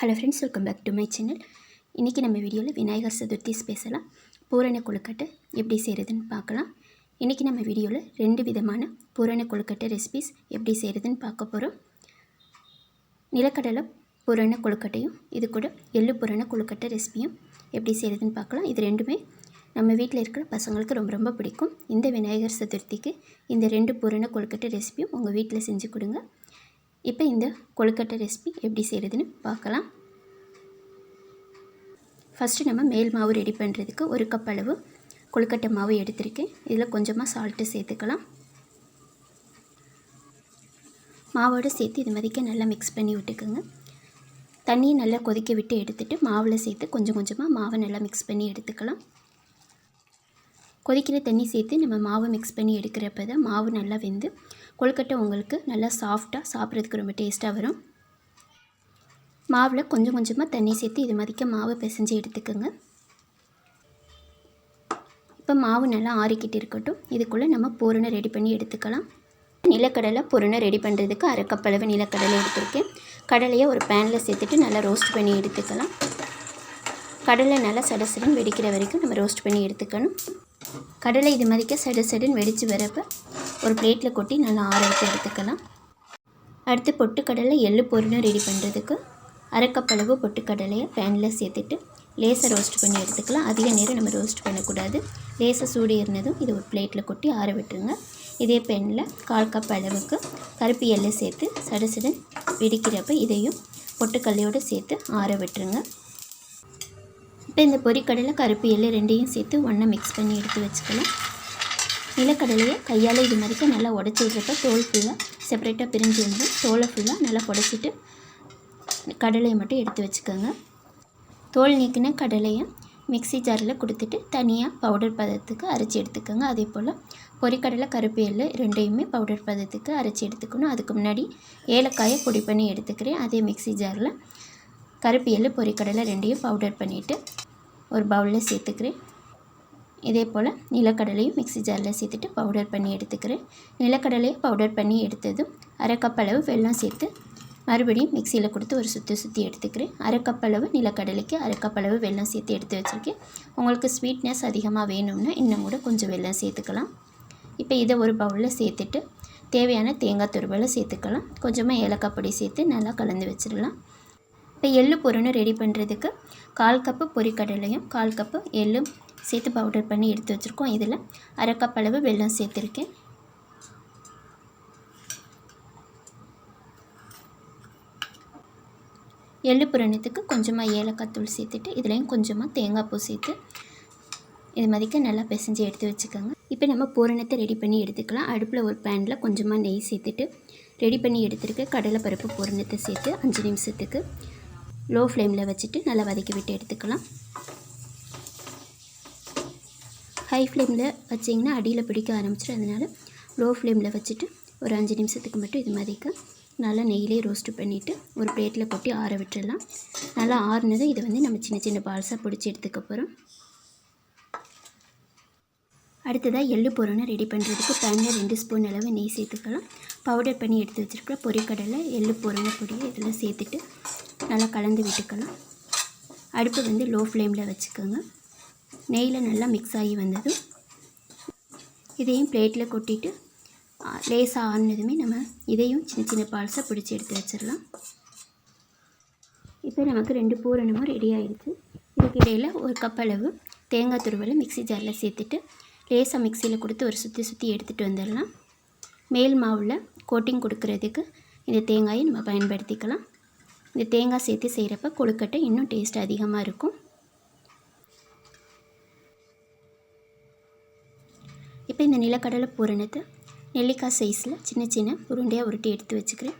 Hello friends welcome back to my channel இன்றைக்கி நம்ம வீடியோவில் விநாயகர் சதுர்த்தி ஸ்பெஷலாக பூரண கொழுக்கட்டை எப்படி செய்கிறதுன்னு பார்க்கலாம். இன்றைக்கி நம்ம வீடியோவில் ரெண்டு விதமான பூரண கொழுக்கட்டை ரெசிபிஸ் எப்படி செய்கிறதுன்னு பார்க்க போகிறோம் நிலக்கடலை பூரண கொழுக்கட்டையும் இது கூட எள்ளு பூரண கொழுக்கட்டை ரெசிபியும் எப்படி செய்கிறதுன்னு பார்க்கலாம். இது ரெண்டுமே நம்ம வீட்டில் இருக்கிற பசங்களுக்கு ரொம்ப ரொம்ப பிடிக்கும். இந்த விநாயகர் சதுர்த்திக்கு இந்த ரெண்டு பூரண கொழுக்கட்டை ரெசிபியும் உங்கள் வீட்டில் செஞ்சு கொடுங்க. இப்போ இந்த கொழுக்கட்டை ரெசிபி எப்படி செய்கிறதுன்னு பார்க்கலாம். ஃபஸ்ட்டு நம்ம மேல் மாவு ரெடி பண்ணுறதுக்கு ஒரு கப் அளவு கொழுக்கட்டை மாவு எடுத்திருக்கேன். இதில் கொஞ்சமாக சால்ட்டு சேர்த்துக்கலாம். மாவோடு சேர்த்து இது மதிக்க நல்லா மிக்ஸ் பண்ணி விட்டுக்குங்க. தண்ணியை நல்லா கொதிக்க விட்டு எடுத்துகிட்டு மாவில் சேர்த்து கொஞ்சம் கொஞ்சமாக மாவை நல்லா மிக்ஸ் பண்ணி எடுத்துக்கலாம். கொதிக்கிற தண்ணி சேர்த்து நம்ம மாவை மிக்ஸ் பண்ணி எடுக்கிறப்ப தான் மாவு நல்லா வெந்து கொழுக்கட்டை உங்களுக்கு நல்லா சாஃப்டாக சாப்பிட்றதுக்கு ரொம்ப டேஸ்ட்டாக வரும். மாவில் கொஞ்சம் கொஞ்சமாக தண்ணி சேர்த்து இது மதிக்க மாவு பிசைஞ்சு எடுத்துக்கோங்க. இப்போ மாவு நல்லா ஆறிக்கிட்டு இருக்கட்டும். இதுக்குள்ளே நம்ம பூரணை ரெடி பண்ணி எடுத்துக்கலாம். நிலக்கடலை பொருணை ரெடி பண்ணுறதுக்கு அரை கப் அளவு நிலக்கடலை எடுத்திருக்கேன். கடலையை ஒரு பேனில் சேர்த்துட்டு நல்லா ரோஸ்ட் பண்ணி எடுத்துக்கலாம். கடலை நல்லா சடசடன் வெடிக்கிற வரைக்கும் நம்ம ரோஸ்ட் பண்ணி எடுத்துக்கணும். கடலை இது மதிக்க சடசடன் வெடித்து வரப்போ ஒரு பிளேட்டில் கொட்டி நல்லா ஆற வச்சு எடுத்துக்கலாம். அடுத்து பொட்டுக்கடலை எள்ளு பொருளும் ரெடி பண்ணுறதுக்கு அரைக்கப்பளவு பொட்டுக்கடலையை பேனில் சேர்த்துட்டு லேசாக ரோஸ்ட் பண்ணி எடுத்துக்கலாம். அதிக நேரம் நம்ம ரோஸ்ட் பண்ணக்கூடாது. லேசாக சூடு ஏறினதும் இது ஒரு பிளேட்டில் கொட்டி ஆற விட்டுருங்க. இதே பேனில் கால் கப் அளவுக்கு கருப்பு எள்ளு சேர்த்து சடுசடன் வெடிக்கிறப்ப இதையும் பொட்டுக்கல்லையோடு சேர்த்து ஆற விட்டுருங்க. இப்போ இந்த பொரிக்கடலை கருப்பு எள்ளு ரெண்டையும் சேர்த்து ஒன்றா மிக்ஸ் பண்ணி எடுத்து வச்சுக்கலாம். நிலக்கடலையை கையால் இது மாதிரிக்க நல்லா உடச்சி விட்றப்ப தோல் ஃபுல்லாக செப்பரேட்டாக பிரிஞ்சு வந்து தோலை ஃபுல்லாக நல்லா உடச்சிட்டு கடலையை மட்டும் எடுத்து வச்சுக்கோங்க. தோல் நீக்கின கடலையை மிக்ஸி ஜாரில் கொடுத்துட்டு தனியாக பவுடர் பதத்துக்கு அரைச்சி எடுத்துக்கோங்க. அதே போல் பொரிக்கடலை கருப்பு எள்ளு ரெண்டையுமே பவுடர் பதத்துக்கு அரைச்சி எடுத்துக்கணும். அதுக்கு முன்னாடி ஏலக்காயை பொடி பண்ணி எடுத்துக்கிறேன். அதே மிக்ஸி ஜாரில் கருப்பு எள்ளு பொரிக்கடலை ரெண்டையும் பவுடர் பண்ணிவிட்டு ஒரு பவுலில் சேர்த்துக்கிறேன். இதே போல் நிலக்கடலையும் மிக்ஸி ஜாரில் சேர்த்துட்டு பவுடர் பண்ணி எடுத்துக்கிறேன். நிலக்கடலையை பவுடர் பண்ணி எடுத்ததும் அரை கப் அளவு வெல்லம் சேர்த்து மறுபடியும் மிக்சியில் கொடுத்து ஒரு சுற்றி சுற்றி எடுத்துக்கிறேன். அரை கப் அளவு நிலக்கடலைக்கு அரை கப் அளவு வெல்லம் சேர்த்து எடுத்து வச்சுருக்கேன். உங்களுக்கு ஸ்வீட்னஸ் அதிகமாக வேணும்னா இன்னும் கூட கொஞ்சம் வெல்லம் சேர்த்துக்கலாம். இப்போ இதை ஒரு பவுலில் சேர்த்துட்டு தேவையான தேங்காய் துருவலை சேர்த்துக்கலாம். கொஞ்சமாக ஏலக்காய் பொடி சேர்த்து நல்லா கலந்து வச்சிடலாம். இப்போ எள்ளு பொருன்னு ரெடி பண்ணுறதுக்கு கால் கப்பு பொரிக்கடலையும் கால் கப்பு எள்ளும் சேர்த்து பவுடர் பண்ணி எடுத்து வச்சுருக்கோம். இதில் அரை கப் அளவு வெல்லம் சேர்த்துருக்கேன். எள்ளு புரணத்துக்கு கொஞ்சமாக ஏலக்காய் தூள் சேர்த்துட்டு இதுலேயும் கொஞ்சமாக தேங்காய் பூ சேர்த்து இது மாதிரிக்க நல்லா பிசைஞ்சு எடுத்து வச்சுக்கோங்க. இப்போ நம்ம பூரணத்தை ரெடி பண்ணி எடுத்துக்கலாம். அடுப்பில் ஒரு பேனில் கொஞ்சமாக நெய் சேர்த்துட்டு ரெடி பண்ணி எடுத்துருக்க கடலைப்பருப்பு பூரணத்தை சேர்த்து அஞ்சு நிமிஷத்துக்கு லோ ஃப்ளேமில் வச்சுட்டு நல்லா வதக்கி விட்டு எடுத்துக்கலாம். ஹை ஃப்ளேமில் வச்சிங்கன்னா அடியில் பிடிக்க ஆரம்பிச்சிடும். அதனால் லோ ஃப்ளேமில் வச்சுட்டு ஒரு அஞ்சு நிமிஷத்துக்கு மட்டும் இது மாதிரிக்க நல்லா நெய்யிலே ரோஸ்ட்டு பண்ணிவிட்டு ஒரு பிளேட்டில் கொட்டி ஆற விட்டுடலாம். நல்லா ஆறுனதும் இதை வந்து நம்ம சின்ன சின்ன பால்ஸாக பிடிச்சி எடுத்துக்க போகிறோம் அடுத்ததாக எள்ளு பொருணை ரெடி பண்ணுறதுக்கு பேனில் ரெண்டு ஸ்பூன் அளவு நெய் சேர்த்துக்கலாம். பவுடர் பண்ணி எடுத்து வச்சுருக்கிற பொரிக்கடலை எள்ளு பொருணை பொடியை இதெல்லாம் சேர்த்துட்டு நல்லா கலந்து விட்டுக்கலாம். அடுப்பு வந்து லோ ஃப்ளேமில் வச்சுக்கோங்க. நெய்யில் நல்லா மிக்ஸ் ஆகி வந்ததும் இதையும் பிளேட்டில் கொட்டிட்டு லேசாக ஆனதுமே நம்ம இதையும் சின்ன சின்ன பால்ஸாக பிடிச்சி எடுத்து வச்சிடலாம். இப்போ நமக்கு ரெண்டு பூரணமும் ரெடி ஆகிடுச்சு இதுக்கு இடையில் ஒரு கப் அளவு தேங்காய் துருவலை மிக்ஸி ஜாரில் சேர்த்துட்டு லேசாக மிக்சியில் கொடுத்து ஒரு சுற்றி சுற்றி எடுத்துகிட்டு வந்துடலாம். மேல் மாவில் கோட்டிங் கொடுக்கறதுக்கு இந்த தேங்காயை நம்ம பயன்படுத்திக்கலாம். இந்த தேங்காய் சேர்த்து செய்கிறப்ப கொழுக்கட்டை இன்னும் டேஸ்ட் அதிகமாக இருக்கும். இப்போ இந்த நிலக்கடலை பூரணத்தை நெல்லிக்காய் சைஸில் சின்ன சின்ன உருண்டையாக உருட்டி எடுத்து வச்சுக்கிறேன்.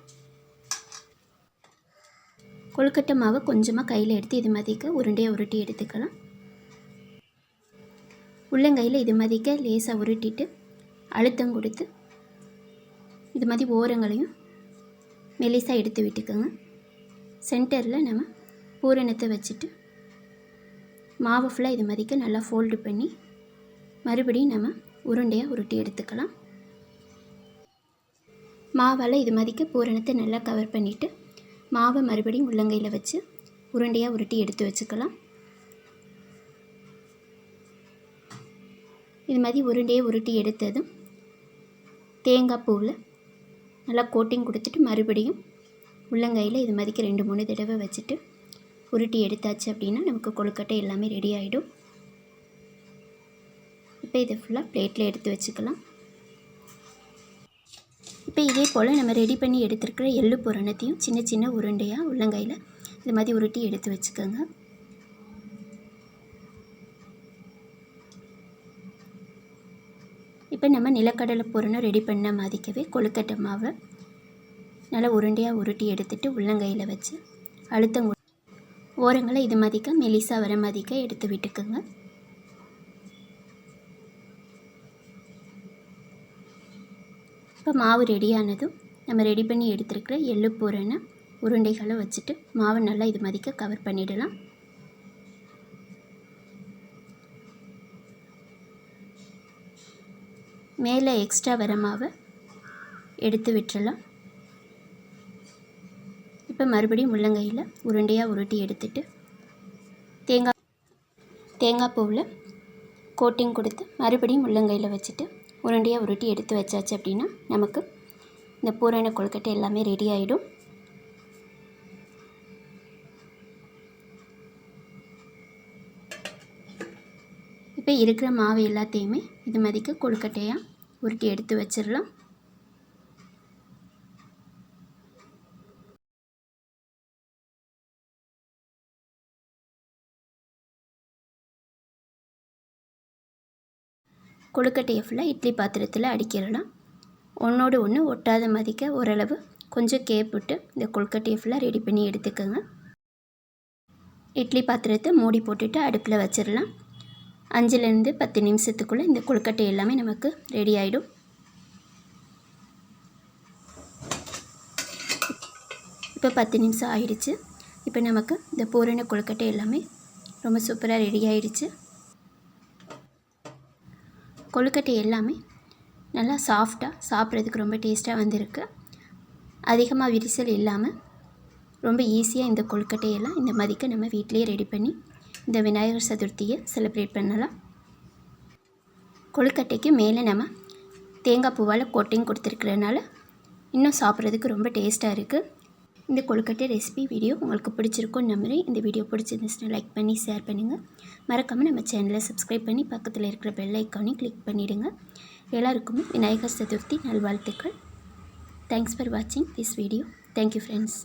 கொழுக்கட்டை மாவை கொஞ்சமாக கையில் எடுத்து இது மாதிரிக்க உருண்டையாக உருட்டி எடுத்துக்கலாம். உள்ளங்கையில் இது மாதிரிக்க லேசாக உருட்டிட்டு அழுத்தம் கொடுத்து இது மாதிரி ஓரங்களையும் மெலிசாக எடுத்து விட்டுக்கோங்க. சென்டரில் நம்ம பூரணத்தை வச்சுட்டு மாவை ஃபுல்லாக இது மாதிரிக்க நல்லா ஃபோல்டு பண்ணி மறுபடியும் நம்ம உருண்டையாக உருட்டி எடுத்துக்கலாம். மாவால் இது மாதிரிக்கு பூரணத்தை நல்லா கவர் பண்ணிவிட்டு மாவை மறுபடியும் உள்ளங்கையில் வச்சு உருண்டையாக உருட்டி எடுத்து வச்சுக்கலாம். இது மாதிரி உருண்டையை உருட்டி எடுத்ததும் தேங்காய் பூவில் நல்லா கோட்டிங் கொடுத்துட்டு மறுபடியும் உள்ளங்கையில் இது மாதிரிக்கு ரெண்டு மூணு தடவை வச்சுட்டு உருட்டி எடுத்தாச்சு அப்படின்னா நமக்கு கொழுக்கட்டை எல்லாமே ரெடி ஆகிடும் இப்போ இதை ஃபுல்லாக பிளேட்டில் எடுத்து வச்சுக்கலாம். இப்போ இதே போல் நம்ம ரெடி பண்ணி எடுத்துருக்கிற எள்ளு புரணத்தையும் சின்ன சின்ன உருண்டையாக உள்ளங்கையில் இது மாதிரி உருட்டி எடுத்து வச்சுக்கோங்க. இப்போ நம்ம நிலக்கடலை பூரணம் ரெடி பண்ண மாதிரிக்கவே கொழுக்கட்டை மாவை நல்லா உருண்டையாக உருட்டி எடுத்துகிட்டு உள்ளங்கையில் வச்சு அழுத்தம் ஓரங்களை இது மாதிரிக்க மெலிசா வர மாதிரிக்க எடுத்து விட்டுக்குங்க. இப்போ மாவு ரெடியானதும் நம்ம ரெடி பண்ணி எடுத்துருக்கிற எள்ளு பூரண உருண்டைகளை வச்சுட்டு மாவை நல்லா இது மதிக்க கவர் பண்ணிடலாம். மேலே எக்ஸ்ட்ரா வர மாவை எடுத்து விட்டுறலாம். இப்போ மறுபடியும் முள்ளங்கையில் உருண்டையாக உருட்டி எடுத்துட்டு தேங்காய் தேங்காய் பூவில் கோட்டிங் கொடுத்து மறுபடியும் முள்ளங்கையில் வச்சுட்டு உருண்டையாக உருட்டி எடுத்து வச்சாச்சு அப்படின்னா நமக்கு இந்த பூரண கொழுக்கட்டை எல்லாமே ரெடி ஆகிடும் இப்போ இருக்கிற மாவு எல்லாத்தையுமே இது மாதிரிக்கு கொழுக்கட்டையாக உருட்டி எடுத்து வச்சிடலாம். கொழுக்கட்டையை ஃபுல்லாக இட்லி பாத்திரத்தில் அடிக்கிறலாம் ஒன்றோடு ஒன்று ஒட்டாத மதிக்க ஓரளவு கொஞ்சம் கேப்பிட்டு இந்த கொழுக்கட்டையை ஃபுல்லாக ரெடி பண்ணி எடுத்துக்கோங்க. இட்லி பாத்திரத்தை மூடி போட்டுட்டு அடுப்பில் வச்சிடலாம். அஞ்சுலேருந்து பத்து நிமிஷத்துக்குள்ளே இந்த கொழுக்கட்டை எல்லாமே நமக்கு ரெடி ஆகிடும் இப்போ பத்து நிமிஷம் ஆயிடுச்சு. இப்போ நமக்கு இந்த பூரண கொழுக்கட்டை எல்லாமே ரொம்ப சூப்பராக ரெடி ஆயிடுச்சு. கொழுக்கட்டை எல்லாமே நல்லா சாஃப்டாக சாப்பிட்றதுக்கு ரொம்ப டேஸ்ட்டாக வந்திருக்கு. அதிகமாக விரிசல் இல்லாமல் ரொம்ப ஈஸியாக இந்த கொழுக்கட்டையெல்லாம் இந்த மதிக்க நம்ம வீட்டிலேயே ரெடி பண்ணி இந்த விநாயகர் சதுர்த்தியை செலிப்ரேட் பண்ணலாம். கொழுக்கட்டைக்கு மேலே நம்ம தேங்காய் பூவால் கோட்டிங் கொடுத்துருக்கிறதுனால இன்னும் சாப்பிட்றதுக்கு ரொம்ப டேஸ்ட்டாக இருக்குது இந்த கொழுக்கட்டை ரெசிபி வீடியோ உங்களுக்கு பிடிச்சிருக்கும்னு நம்புகிறேன் இந்த வீடியோ பிடிச்சிருந்துச்சுன்னா லைக் பண்ணி ஷேர் பண்ணுங்கள் மறக்காமல் நம்ம சேனலை சப்ஸ்கிரைப் பண்ணி பக்கத்தில் இருக்கிற பெல் ஐக்கானையும் கிளிக் பண்ணிவிடுங்க எல்லாருக்குமே விநாயகர் சதுர்த்தி நல்வாழ்த்துக்கள். தேங்க்ஸ் ஃபார் வாட்சிங் this video thank you friends